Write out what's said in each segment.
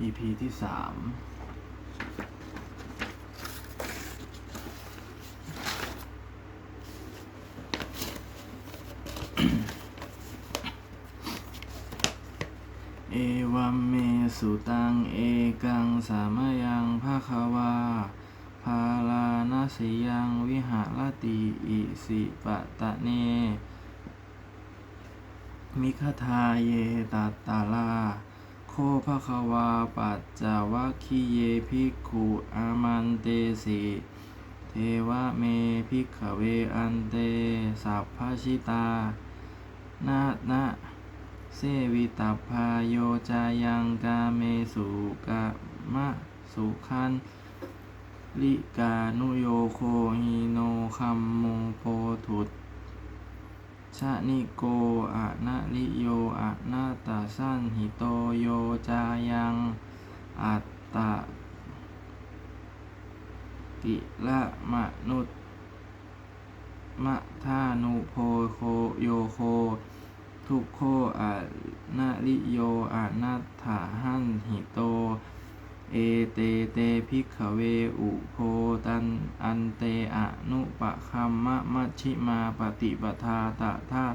EP ที่สามเอวัมเมสุตัง เอกังสามยังภาควา ภาลานาสยังวิหารติอิสิปะตะเน มิคทาเยตัตตาลา โคภะคะวาปัจจาวัคคีเยภิกขุอามันเตสิเทวะเมภิกขเวอันเตสัพพชิตา นานะเสวิตัพาโยจายังกาเมสุกะมะสุขันลิกานุโยโคฮิโนคัมโมโพถุต ชะนิโกอะนะลิโยอะนาตาสั้นหิโตโยจายังอัตตะกิละมะนุตมะทานุโพโคโยโค ทุกโคอะนะลิโยอะนาถาหันหิโต เอเตเตภิกขเวอุโพตันอันเตอะนุปะคัมมะมัชชิมาปฏิปทาตะทา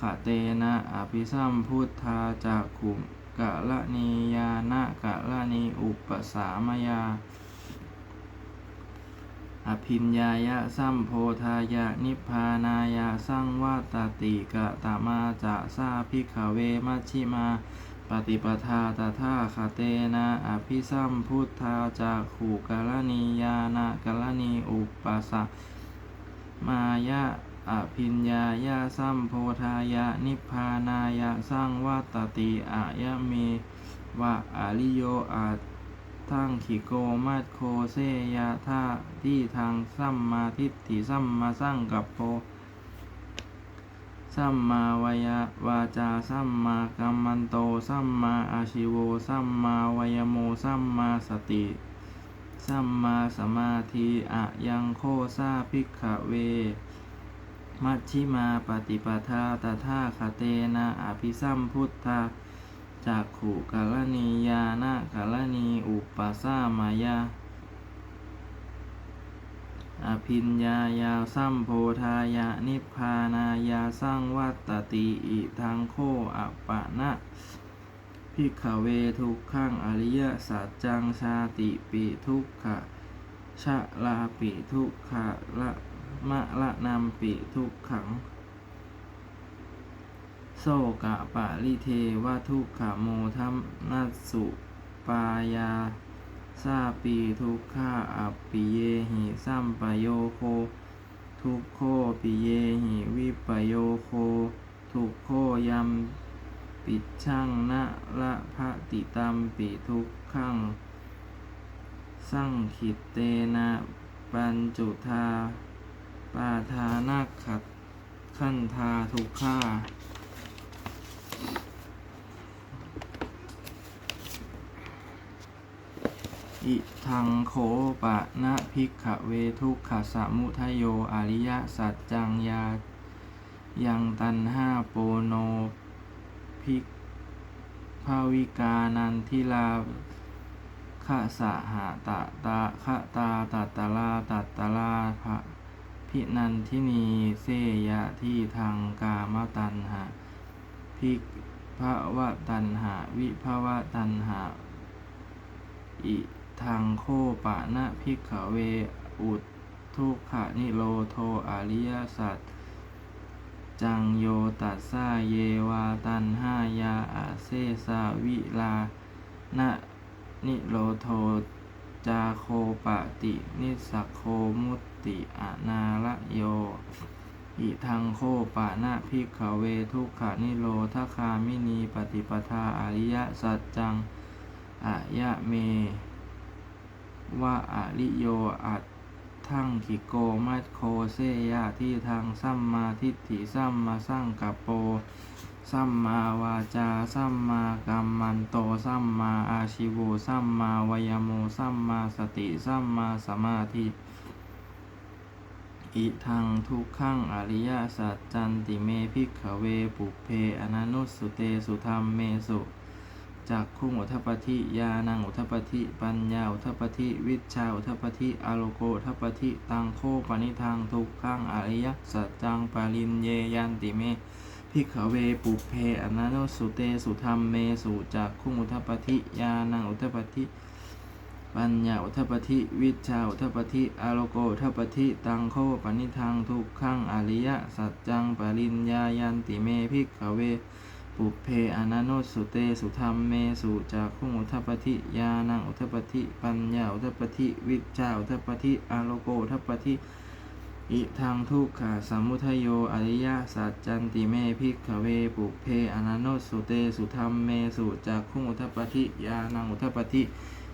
ขะเตนะอภิสัมพุทธาจากขุมกะละนียานะกะละนีอุปสามยา อภิญญายะสัมโพธายะนิพพานายะสังวัตติกะตมาจะสาภิกขเวมัชชิมา ฏิปทาตถาคเตนะอภิสัมพุทธาจากขู่กาลนียานะกาลนีอุปสะมายะอภิญญายะสัมโพธายะนิพพานายะสร้างวัตติอายะเมวะอาริโยอาทั้งขิโกมัดโคเซยะท่าที่ทางสัมมาทิฏฐิสัมมาสร้างกับโพ สัมมาวายาวาจา สัมมากัมมันโต สัมมาอาชิโว สัมมาวายโม สัมมาสติ สัมมาสมาธิอะยังโคซาภิกขเว มัชชิมาปฏิปทาตถาคเตนะอภิสัมพุทธาจากขุกาลนียานะกาลนีอุปสามายา อภิญญายาสัมโพธายะนิพพานายาสร้างวัตติอิทังโคอัปปะนะพิกขเวทุกขังอริยสัจจังชาติปิทุกขะชะลาปิทุกขะละมะละนำปิทุกขังโสกะปะลิเทวะทุกขะโมทัมนัสสุปายา ซาปีทุกขาอัปปิเยหิสัมปโยโค ทุกโคปิเยหิวิปโยโค ทุกโคยัมปิดช่างนะละพะติตัมปิทุกขัง สั่งขิตเตนะปัญจุธาปาทานาขัดขันธาทุกขา อิทังโขปะนะภิกขเวทุกขสมุทโยอริยสัจจังยายังตันห้าโปโนภิกภาวิกานันทิลาขะสหาตะตาขะตาตัตตะลาตัตตะลาภะพินันทินีเสยะที่ทางกามตันหาภิกภวะตันหาวิภวะตันหาอิ ทางโคปะนะพิกขเว อุดทุกขะนิโรโทอริยสัจจังโยตัสสาเยวาตันหายาอาเซสาวิลานะนิโรโทจาโคปะติ นิสักโคมุตติอนาละโย อิทังโคปะนะพิกขเวทุกขะนิโรธคามินีปฏิปทาอริยสัจจังอายะเม ว่าอาริโยอัตทั้งขิโกมัดโคเซยะที่ทางสัมมาทิฏฐิสัมมาสังกัปโปสัมมาวาจาสัมมากัมมันโตสัมมาอาชิวสัมมาวายโมสัมมาสติสัมมาสมาธิอิทังทุกขังอริยสัจจันติเมพิกขเวปุเพอนันุสุเตสุธรรมเมสุ จักขุงอุทปฏิญาณังอุทปฏิปัญญาอุทปฏิวิชาอุทปฏิอโลโกอุทปฏิตังโคปนิทังทุกขังอริยสัจจังปารินเยยันติเมพิกเวปุเพอนันโนสุเตสุธรรมเมสุจักขุงอุทปฏิญาณังอุทปฏิปัญญาอุทปฏิวิชาอุทปฏิอโลโกอุทปฏิตังโคปนิทังทุกขังอริยสัจจังปารินญายันติเมพิกเว ปุเพอนันโนสุเตสุธรรมเมสุจากขุงอุทปฏิญาณังอุทปฏิปัญญาอุทปฏิวิชชาอุทปฏิอาโลโกอุทปฏิอิทังทุกขาสมมุทโยอริยสัจจันติเมพิกขเวปุเพอนันโนสุเตสุธรรมเมสุจากขุงอุทปฏิญาณังอุทปฏิ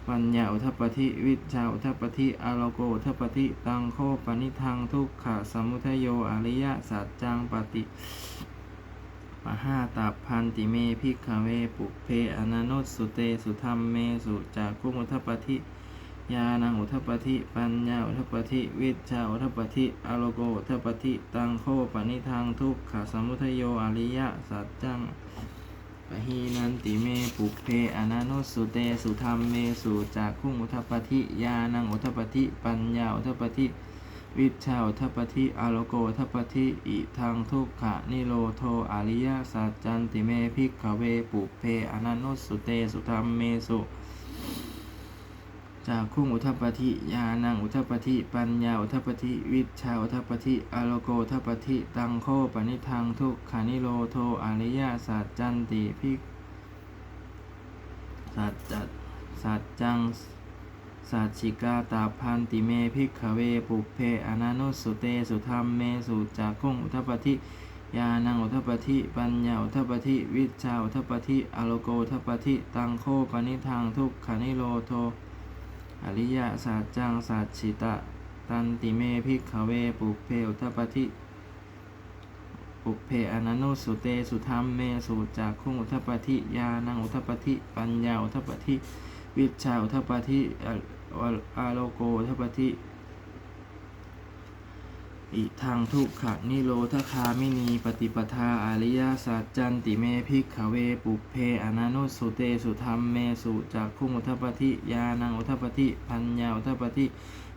ปัญญาอุทปฏิวิชชาอุทปฏิอาโลโกอุทปฏิตังโคปนิทังทุกขาสมุทโยอริยสัจจังปฏิ ปะห้าตับพันติเมพิกขเวปุเพอนันโนสุเตสุธรรมเมสุจากกุมุทปฏิญาณังอุทปฏิปัญญาอุทปฏิวิชาอุทปฏิอโลโกอุทปฏิตังโคปนิทังทุกขสมุทโยอริยสัจจังปะหีนันติเมปุเพอนันโนสุเตสุธรรมเมสุจากกุมุทปฏิญาณังอุทปฏิปัญญาอุทปฏิ วิชชาอุทปฏิอาโลโกอุทปฏิอิทังทุกขะนิโรโทอริยสัจจันติเมพิกขเวปุเพอนันโนสุเตสุธรรมเมสุจากคุ้งอุทปฏิญาณังอุทปฏิปัญญาอุทปฏิวิชชาอุทปฏิอาโลโกอุทปฏิตังโคปนิทังทุกขานิโรโทอริยสัจจันติพิกสัจจัสัจจัง สัจิกาตาพันติเมพิกขเวปุเพอนันโนสุเตสุธรรมเมสุจากขุงอุทปฏิญาณังอุทปฏิปัญญาอุทปฏิวิชาอุทปฏิอโลโกอุทปฏิตังโคปนิทังทุกขานิโรโทอริยสัจจังสัจฉิตะตันติเมพิกขเวปุเพอุทปฏิปุเพอนันโนสุเตสุธรรมเมสุจากขุงอุทปฏิญาณังอุทปฏิปัญญาอุทปฏิวิชชาอุทปฏิ อาโลโกทัปฏิอิทางทุกขะนิโรธคามินีปฏิปทาอริยสัจจันติเมพิกขเวปุเพอนันโนสุเตสุธรรมเมสุจากคุงอุทปฏิญาณังอุทปฏิพัญญาอุทปฏิ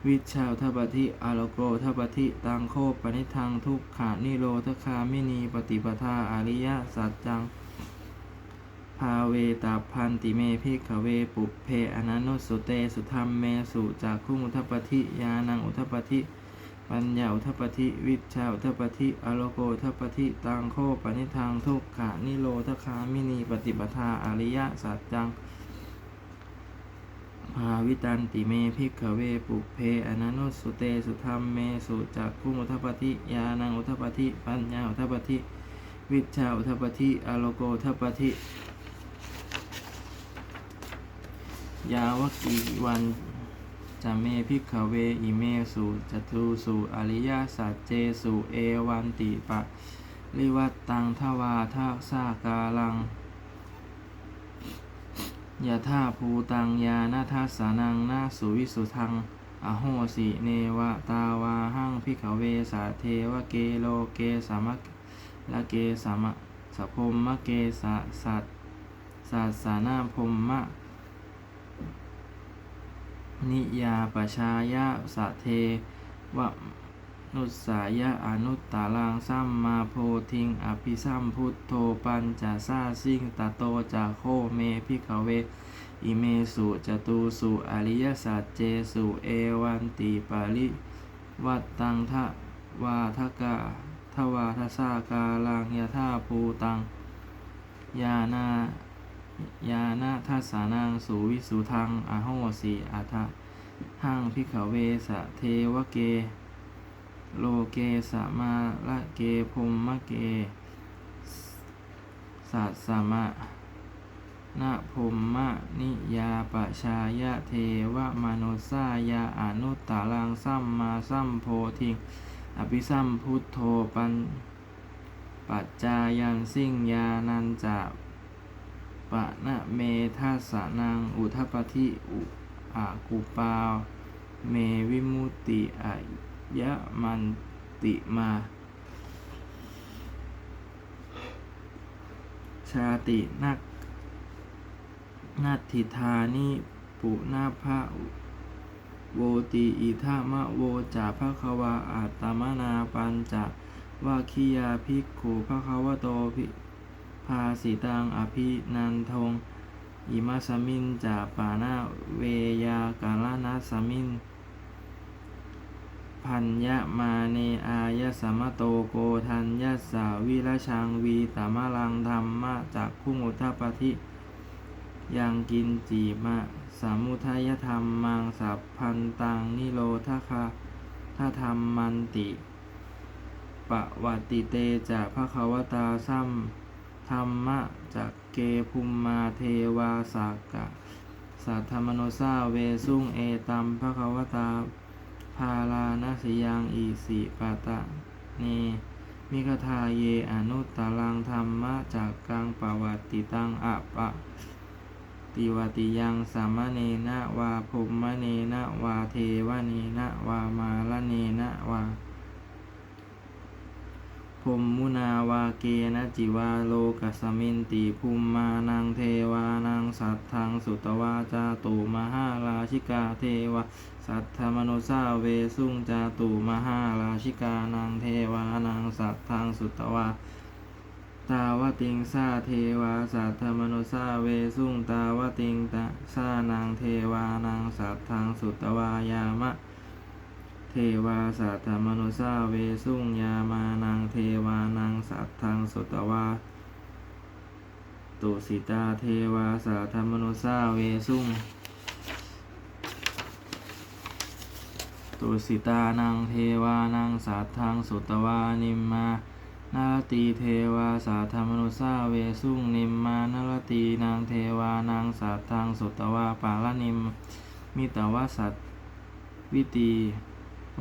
วิชาอุทปฏิอาโลโกอุทปฏิตังโคปนิทังทุกขะนิโรธคามินีปฏิปทาอริยสัจจังาเวตาพันติเมพิกขเวปุเพอนันโนสุเตสุธรรมเมสุจากขุงอุทปฏิญาณังอุทปฏิปัญญาอุทปฏิวิชาอุทปฏิอโลโกอุทปฏิตังโคปนิทังทุกขานิโรธคามินีปฏิปทาอริยสัจจังภาวิตันติเมพิกขเวปุเพอนันโนสุเตสุธรรมเมสุจากขุงอุทปฏิญาณังอุทปฏิปัญญาอุทปฏิวิชาอุทปฏิอโลโกอุทปฏิ ยาวกีวันจะเมพิกเวอิเมสุจตุสุอริยสัจเจสุเอวันติปะลิวัตตังทวาทาสากาลังยะธาภูตังยานาทัสานังนาสุวิสุทัง อโหสิเนวะตาวาหังพิกเวสาเทวเกโลเกสามะละเกสามะสะพมมะเกสะสัตสัสานาพมมะ นิยาปชายะสะเทวะนุสายะอนุตตาลังสัมมาโพธิงอภิสัมพุทโธปัญจซาสิงตโตจาโคเมพิกเว อิเมสุจตุสุอริยสัจเจสุเอวันติปาริวัตตังทะวาทกะทวาทสากาลังยะธาภูตัง ยานา ยานาทัสานังสุวิสุทังอโหวสีอาทะหังพิขเวสะเทวเก โลเกสะมาละเกพมมะเกสัสสะมะนะพมมะนิยาปชายะเทวมโนสายาอนุตตาลังสัมมาสัมโพธิงอภิสัมพุทโธปัญปัจจายันสิ่งยานันจะ ปะนะเมทัสสะนัง อุทปฏิอุอากุปาเมวิมุตติอายะมันติมา ชาตินักนัตถิธานิปุนาภะโวติอิทามะโวจาภะควาอัตตมนาปัญจวาคิยาภิกขุภะควโตภิ ภาสิตังอภินันทงอิมาสมินจาปานาเวยากาลนัสมินพันยะมาเนอายะสมะโตโกทันยัสาวิรชังวีตามะลังธรรมะจากคุมุทปฏิยังกินจีมะสามุทัยธรรมมังสัพพันตังนิโรธคาถ้าธรรมมันติปะวัติเตจะภะควตาซัม ธรรมะจากเกภุมมาเทวาสากะสัทธมโนซาเวสุงเอตัมภะคะวตาพาลานาสยังอีสิปาตะเนมิคทาเยอนุตตรังธรรมะจากกังปวัตติตังอะปะติวติยังสามเณนะวาภุมมะเนนะวาเทวเนนะวามาลเนนะวา ภุมมุนาวาเกนะจิวาโลกัสมินติภุมมานังเทวานังสัทธังสุตวาจาตุมหาราชิกาเทวาสัทธมโนสาเวสุงจาตุมหาราชิกานังเทวานังสัทธังสุตวาตาวติงสาเทวาสัทธมโนสาเวสุงตาวติงตะสานังเทวานังสัทธังสุตวายามะ เทวาสัทธมโนสาเวสุงยามานังเทวานังสัทธังสุตวาตุสิตาเทวาสัทธมโนสาเวสุงตุสิตานังเทวานังสัทธังสุตวานิมมานาลตีเทวาสัทธมนุสาเวสุงนิมมานาลตีนางเทวานังสัทธังสุตวาปาลนิมมิตวสัตวิตี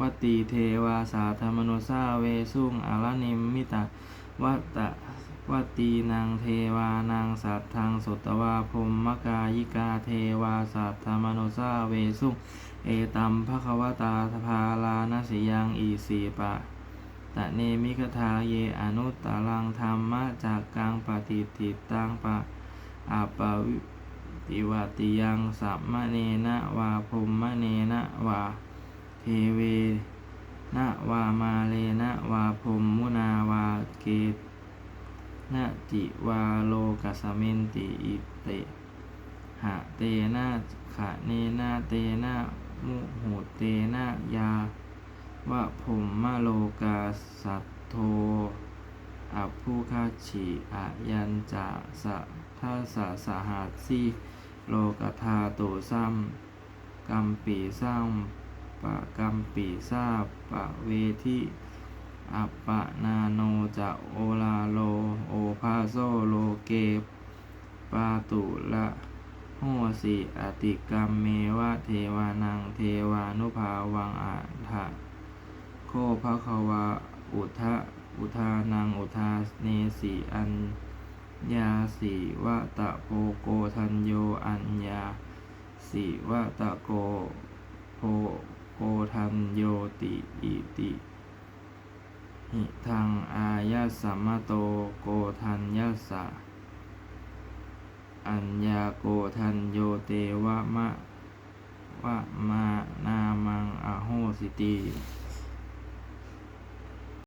วตีเทวาสัทธมนุสาเวสุงอาลนิมมิตาวตะวตีนางเทวานังสัทธังสุตวาพรมกายิกาเทวาสัทธมนุสาเวสุงเอตัมภะควตาทภาลานสิยังอีสีปะตะเนมิคทาเยอนุตตรังธรรมะจากกังปฏิติตังปะอาปวิติวติยังสัมมะเนนะวาภุมมะเนนะวา เทเวนะวามาเลนะวาภุมมุนาวาเกตนะจิวาโลกัสสมินติอิเตหะเตนะขะเนนะเตนะมุหูเตนะยาวะภุมมะโลกาสัตโทอัพพุคาชิอายันจะสะทัสสะสหัสสีโลกธาตุซัมกัมปีซัม ปะกัมปีซาปะเวทิอัปปะนาโนจะโอลาโล โอภาโซโลเกปาตุละโหสิอติกรรมเมวะเทวานังเทวานุภาวังอาทะโคภะควาอุทะอุทานังอุทาเนสีอัญญาสีวะตะโพโกทันโยอัญญาสีวะตะโกโพ โกธันโยติอิติหิทังอายะสัมมโตโกทันญาสะอัญญาโกทันโยเตวะมะวะมานามังอโหสิติ